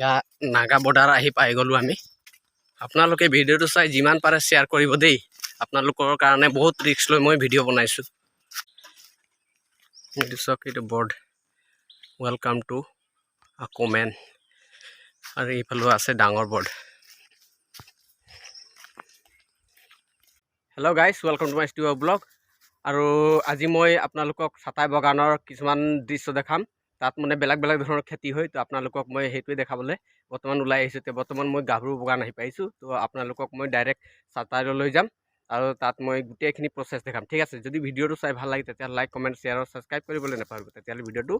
এতিয়া নাগা বৰ্ডাৰ আহি পাই গ'লোঁ আমি। আপোনালোকে ভিডিঅ'টো চাই যিমান পাৰে শ্বেয়াৰ কৰিব দেই। আপোনালোকৰ কাৰণে বহুত ৰিস্ক লৈ মই ভিডিঅ' বনাইছোঁ। এইটো চাওক এইটো বৰ্ড ৱেলকাম টু আকোমেন আৰু এইফালেও আছে ডাঙৰ board hello' guys welcome to my studio' blog আৰু আজি মই আপোনালোকক চাতাই বাগানৰ কিছুমান দৃশ্য দেখাম। তাত মানে বেলেগ বেলেগ ধৰণৰ খেতি হয়, তো আপোনালোকক মই সেইটোৱে দেখাবলৈ বৰ্তমান ওলাই আহিছোঁ। এতিয়া বৰ্তমান মই গাভৰু বাগান আহি পাইছোঁ, তো আপোনালোকক মই ডাইৰেক্ট চাতাইলৈ যাম আৰু তাত মই গোটেইখিনি প্ৰচেছ দেখাম। ঠিক আছে, যদি ভিডিঅ'টো চাই ভালো লাগে তেতিয়াহ'লে লাইক কমেণ্ট শ্বেয়াৰ আৰু ছাবস্ক্ৰাইব কৰিবলৈ নাপাহৰিব। তেতিয়াহ'লে ভিডিঅ'টো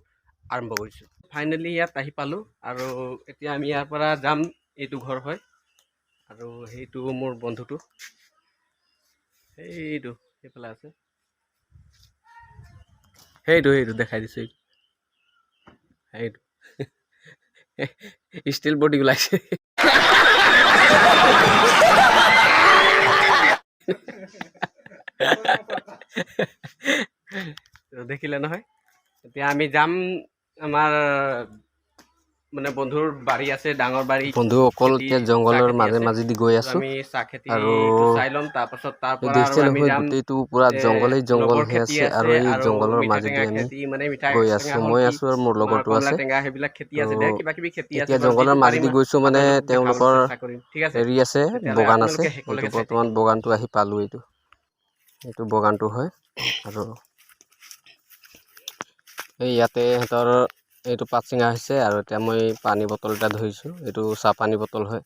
আৰম্ভ কৰিছোঁ। ফাইনেলি ইয়াত আহি পালোঁ আৰু এতিয়া আমি ইয়াৰ পৰা যাম, এইটো ঘৰ হয় আৰু সেইটো মোৰ বন্ধুটো। সেইটো সেইফালে আছে। সেইটো সেইটো দেখাই দিছোঁ। এইটো সেইটো ষ্টিল বডি ওলাইছে দেখিলে নহয়। এতিয়া আমি যাম আমাৰ মানে বন্ধুৰ বাৰী আছে ডাঙৰ বাৰী। বন্ধু অকল এতিয়া জংঘলৰ মাজে মাজেদি গৈ আছো। আৰু দেখিছে আমি নহয় গোটেইটো পুৰা জংঘলেই জংঘল হৈ আছে আৰু এই জংঘলৰ মাজেদি আমি মানে গৈ আছো। মই আছো আৰু মোৰ লগৰটো আছে। টেঙা সেইবিলাক খেতি আছে। দে কিবা কিবি খেতি আছে এতিয়া জংঘলৰ মাজেদি গৈছো মানে তেওঁলোকৰ ঠিক আছে? হেৰি আছে বগান আছে। বৰ্তমান বগানটো আহি পালোঁ এইটো। এইটো বগানটো হয়। আৰু এই ইয়াতে সিহঁতৰ এইটো পাত চিঙা হৈছে আৰু এতিয়া মই পানী বটল এটা ধৰিছোঁ এইটো চাহ পানী বটল হয়।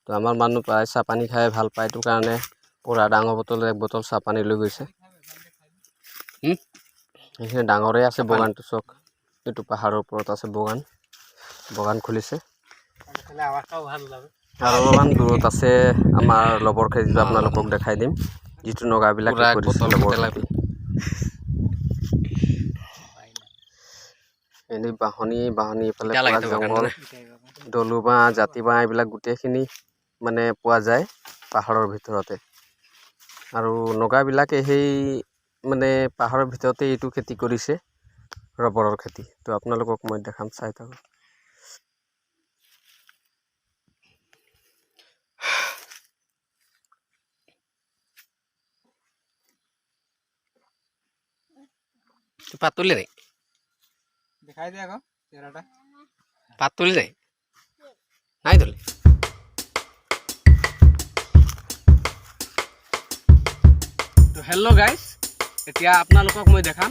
তো আমাৰ মানুহ প্ৰায় চাহ পানী খাই ভালো পায় এইটো কাৰণে পূৰা ডাঙৰ বটল এক বটল চাহ পানী লৈ গৈছে। হুম? এইখিনি ডাঙৰে আছে চাহপানী। বগানটো চক। এইটো পাহাৰৰ ওপৰত আছে বগান। বগান খুলিছে। আৰু অলপমান দূৰত আছে আমাৰ লবৰ খেতিটো আপোনালোকক দেখাই দিম। যিটো নগাবিলাকে পুৰা এক কৰিছে বটল লবৰ উতলাই খেতি এনেই বাঁহনি বাঁহনি এইফালে জংঘল বাগানটো। দলু বাঁহ জাতি বাঁহ এইবিলাক গোটেইখিনি মানে পোৱা যায় পাহাৰৰ ভিতৰতে। আৰু নগাবিলাকে সেই মানে পাহাৰৰ ভিতৰতে এইটো খেতি কৰিছে ৰবৰৰ খেতি। তো আপোনালোকক মই দেখাম চাই থাকক পাত তুলি নাই দেখাই দে আকৌ চেহেৰাটা পাত তুলি নাই নাই তুলি। তো হেল্ল' গাইজ এতিয়া আপোনালোকক মই দেখাম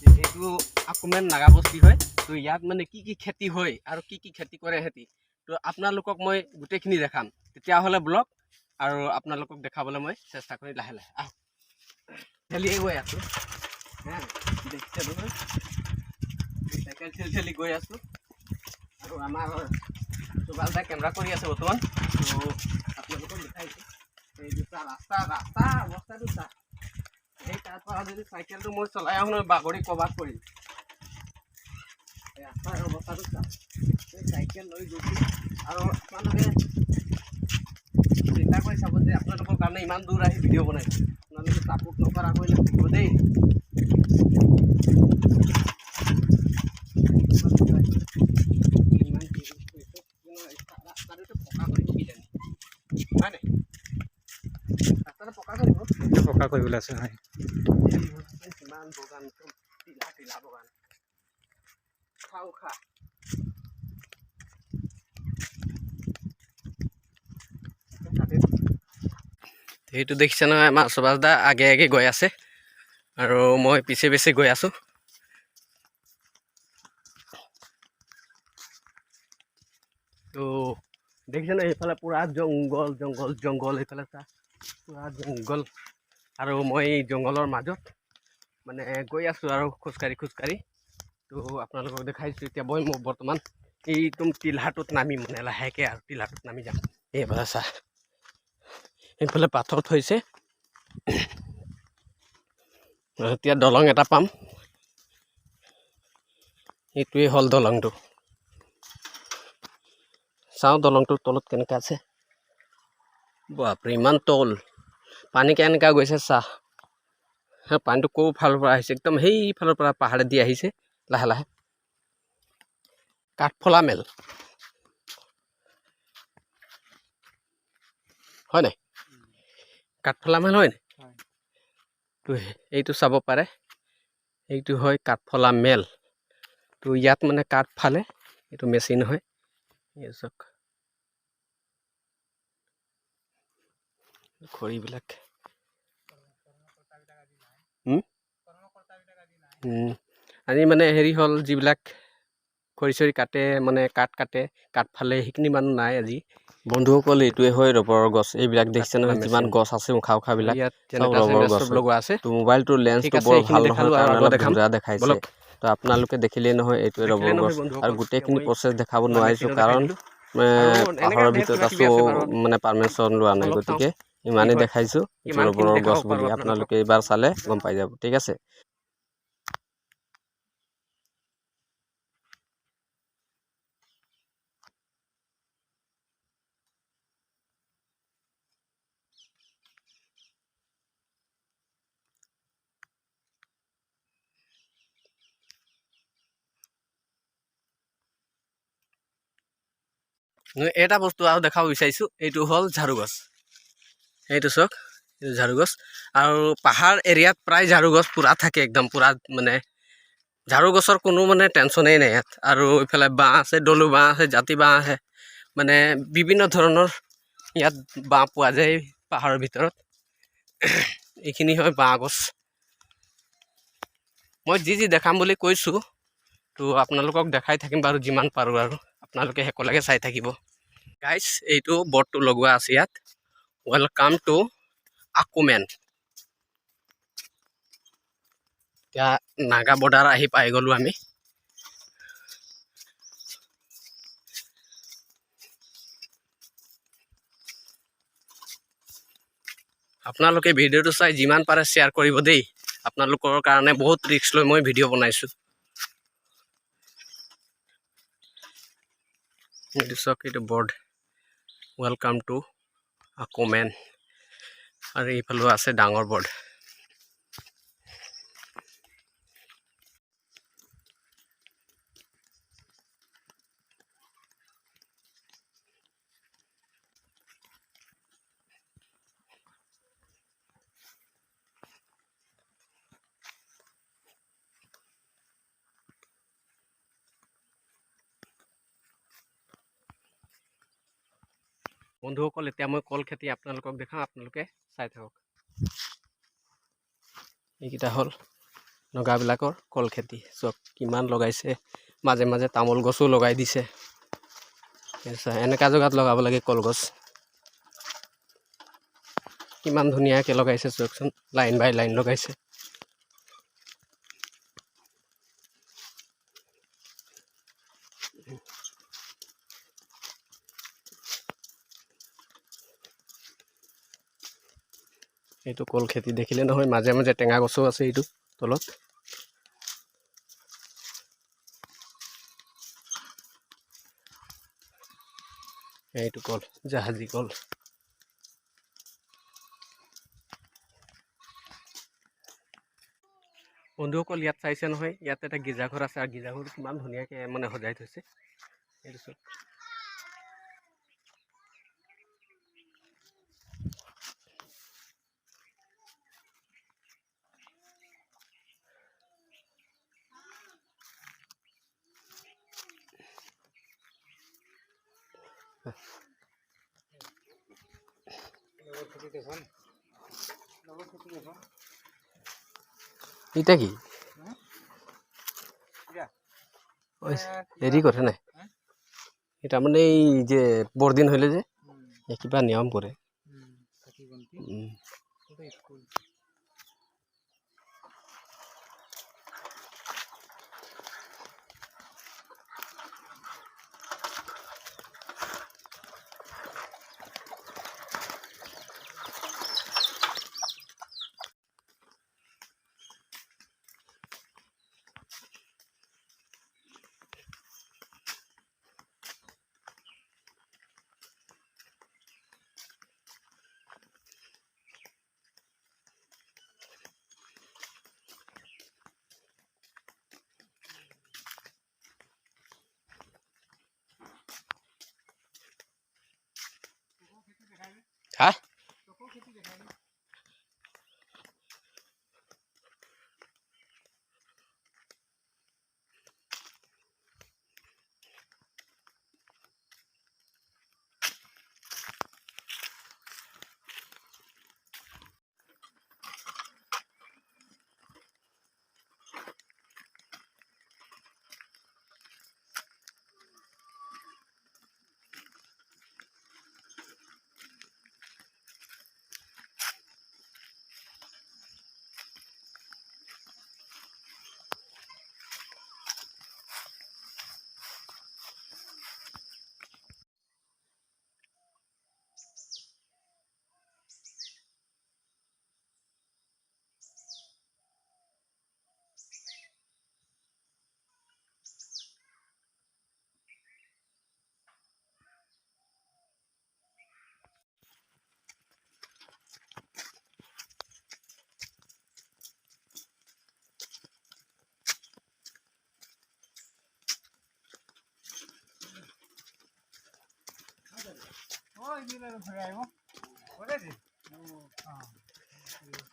যে এইটো আকমেন নাগাবস্তি হয় তো ইয়াত মানে কি কি খেতি হয় আৰু কি কি খেতি কৰে সিহঁতি। তো আপোনালোকক মই গোটেইখিনি দেখাম। তেতিয়াহ'লে ব্লগ আৰু আপোনালোকক দেখাবলৈ মই চেষ্টা কৰি লাহে লাহে। আহ ঠেলিয়ে গৈ আছোঁ। ঠেলি ঠেলি গৈ আছোঁ। আৰু আমাৰ চোবাল দাই কেমেৰা কৰি আছে বৰ্তমান। তো আপোনালোকক দেখাইছোঁ। এই দুটা ৰাস্তা ৰাস্তা অৱস্থাটো চা। সেই তাৰ পৰা যদি চাইকেলটো মই চলাই আহোঁ নহয় বাগৰি ক'ৰবাত পৰিম। ৰাস্তাৰ অৱস্থাটো চা। এই চাইকেল লৈ গৈছোঁ। আৰু আপোনালোকে চিন্তা কৰি চাব যে আপোনালোকৰ কাৰণে ইমান দূৰ আহি ভিডিঅ' বনাইছোঁ। আপোনালোকে ছাপোৰ্ট নকৰাকৈ নাথাকিব দেই ইমান কি কৰিছোঁ কিন্তু ৰাস্তাটোতো পকা কৰিব কিজানি হয় নাই ৰাস্তাটো পকা কৰিব কৰিবলৈ আছে উশাহ সেইটো দেখিছে নহয় আমাৰ সুভাষ দা আগে আগে গৈ আছে। আৰু মই পিছে পিছে গৈ আছোঁ। তো দেখিছে নহয়, এইফালে পূৰা জংঘল জংঘল জংঘল, এইফালে চা। পূৰা জংঘল। আৰু মই এই জংঘলৰ মাজত মানে গৈ আছোঁ আৰু খোজকাঢ়ি খোজকাঢ়ি। তো আপোনালোকক দেখাইছোঁ, এতিয়া মই মই বৰ্তমান এই একদম টিলাটোত নামিম মানে লাহেকৈ আৰু টিলাটোত নামি যাম। এইফালে চা, এইফালে পাথৰ থৈছে। এতিয়া দলং এটা পাম। এইটোৱেই হ'ল দলংটো। চাওঁ দলংটোৰ তলত কেনেকৈ আছে। বাপৰে, ইমান তল। পানী কেনেকুৱা গৈছে চাহ সেই পানীটো ক'ৰ ফালৰ পৰা আহিছে? একদম সেইফালৰ পৰা পাহাৰেদি আহিছে। লাহে লাহে। কাঠফলা মেল। হয় নাই? কাঠফলা মেল হয় নাই? তো এইটো চাব পাৰে। এইটো হয় কাঠফলা মেল। তো ইয়াত মানে কাঠ ফালে। এইটো মেচিন হয়। চাওক। খৰিবিলাক আজি মানে হেৰি হ'ল যিবিলাক খৰি চৰি কাটে মানে কাঠ কাটে কাঠ ফালে সেইখিনি মানুহ নাই আজি। বন্ধুসকল এইটোৱে হয় ৰবৰৰ গছ। এইবিলাক দেখিছে নহয় যিমান গছ আছে উশাহবিলাক ইয়াত চব জেনেৰেটাৰ গছ চব। লগোৱা আছে। তো মোবাইলটোৰ লেন্সটো বৰ ভালো নহয় কাৰণে অলপ। দেখাইছে। তো আপোনালোকে দেখিলেই নহয় এইটোৱে ৰবৰ গছ। আৰু গোটেইখিনি প্ৰচেছ দেখাব মানে নোৱাৰিছোঁ কাৰণ এনেকা পাহাৰৰ ভিতৰত আছোঁ মানে পাৰ্মিশ্যন লোৱা নাই গতিকে। ইমানেই দেখাইছো ৰবৰৰ দেখাব গছ বুলি। আপোনালোকে এইবাৰ চালে গম পাই যাব ঠিক আছে এটা বস্তু আৰু দেখাব বিচাৰিছোঁ এইটো হ'ল ঝাৰু গছ এইটো চাওক এইটো ঝাৰু গছ। আৰু পাহাৰ এৰিয়াত প্ৰায় ঝাৰু গছ পূৰা থাকে একদম, পূৰা মানে ঝাৰু গছৰ কোনো মানে টেনশ্যনেই নাই ইয়াত। আৰু ইফালে বাঁহ আছে, দলু বাঁহ আছে, জাতি বাঁহ আছে। মানে বিভিন্ন ধৰণৰ ইয়াত বাঁহ পোৱা যায় পাহাৰৰ ভিতৰত। এইখিনি হয় বাঁহ গছ। মই যি যি দেখাম বুলি কৈছোঁ, তো আপোনালোকক দেখাই থাকিম বাৰু যিমান পাৰোঁ আৰু। আপোনালোকে শেষলৈকে চাই থাকিব। গাইছ এইটো বৰ্ডটো লগোৱা আছে ইয়াত। ৱেলকাম টু আকুমেন এতিয়া নাগা বৰ্ডাৰ আহি পাই গ'লোঁ আমি। আপোনালোকে ভিডিঅ'টো চাই যিমান পাৰে শ্বেয়াৰ কৰিব দেই। আপোনালোকৰ কাৰণে বহুত ৰিস্ক লৈ মই ভিডিঅ' বনাইছোঁ। এইটো চাওক বৰ্ড ৱেলকাম টু আকোমেন আৰু এইফালেও আছে ডাঙৰ বৰ্ড। বন্ধুসকল এতিয়া মই কল খেতি আপোনালোকক দেখাওঁ, আপোনালোকে চাই থাকক। এইকেইটা হ'ল নগাবিলাকৰ কল খেতি। চব কিমান লগাইছে, মাজে মাজে তামোল গছো লগাই দিছে। আচ্ছা এনেকুৱা জেগাত লগাব লাগে কলগছ কিমান ধুনীয়াকৈ লগাইছে চাওকচোন লাইন বাই লাইন লগাইছে। এইটো কল খেতি দেখিলে নহয়, মাজে মাজে টেঙা গছো আছে এইটো তলত। এইটো কল, জাহাজী কল। বন্ধুসকল, ইয়াত চাইছে নহয়, ইয়াত এটা গীৰ্জাঘৰ আছে, আৰু গীৰ্জাঘৰটো কিমান ধুনীয়াকৈ মানে সজাই থৈছে। এইটো চাওক এটা কি? ওই হেৰি কৰে নাই এটা মানে এই যে বৰদিন হ'লে যে কিবা নিয়ম কৰে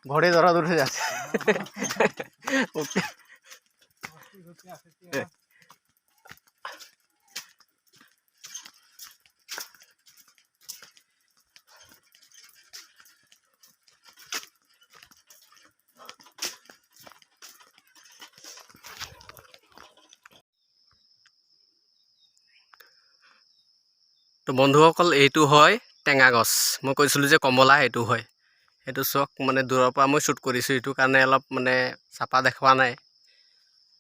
ঘরে ধরা ধরে যাচ্ছে তো বন্ধুসকল এইটো হয় টেঙা গছ। মই কৈছিলোঁ যে কমলা এইটো হয়। সেইটো চক মানে দূৰৰ পৰা মই শ্বুট কৰিছোঁ এইটো কাৰণে অলপ মানে চাপা দেখুওৱা নাই।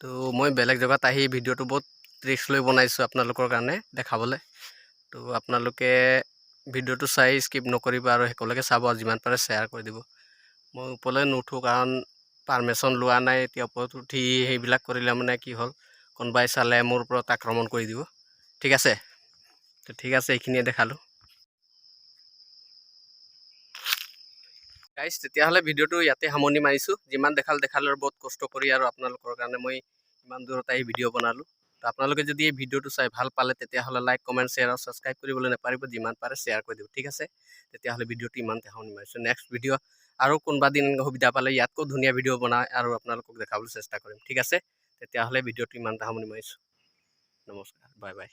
তো মই বেলেগ জেগাত আহি ভিডিঅ'টো বহুত ৰিস্ক লৈ বনাইছোঁ আপোনালোকৰ কাৰণে দেখাবলৈ। তো আপোনালোকে ভিডিঅ'টো চাই স্কিপ নকৰিব আৰু শেষলৈকে চাব যিমান পাৰে শ্বেয়াৰ কৰি দিব। মই ওপৰলৈ নুঠোঁ কাৰণ পাৰ্মিশ্যন লোৱা নাই এতিয়া ওপৰত উঠি সেইবিলাক কৰিলে মানে কি হ'ল কোনোবাই চালে মোৰ ওপৰত আক্ৰমণ কৰি দিব। ঠিক আছে? তো ঠিক আছে এইখিনিয়ে দেখালোঁ। গাইজ তেতিয়াহ'লে ভিডিঅ'টো ইয়াতে সামৰণি মাৰিছোঁ। যিমান দেখাল দেখালে আৰু বহুত কষ্ট কৰি আৰু আপোনালোকৰ কাৰণে মই ইমান দূৰত আহি ভিডিঅ' বনালোঁ। তো আপোনালোকে যদি এই ভিডিঅ'টো চাই ভালো পালে, তেতিয়াহ'লে লাইক কমেণ্ট শ্বেয়াৰ আৰু ছাবস্ক্ৰাইব কৰিবলৈ নাপাৰিব যিমান পাৰে শ্বেয়াৰ কৰি দিব, ঠিক আছে? তেতিয়াহ'লে ভিডিঅ'টো ইমানতে সামৰণি মাৰিছোঁ। নেক্সট ভিডিঅ' আৰু কোনোবা দিন সুবিধা পালে ইয়াতকৈ ধুনীয়া ভিডিঅ' বনাই আৰু আপোনালোকক দেখাবলৈ চেষ্টা কৰিম, ঠিক আছে? তেতিয়াহ'লে ভিডিঅ'টো ইমানতে সামৰণি মাৰিছোঁ। নমস্কাৰ বাই বাই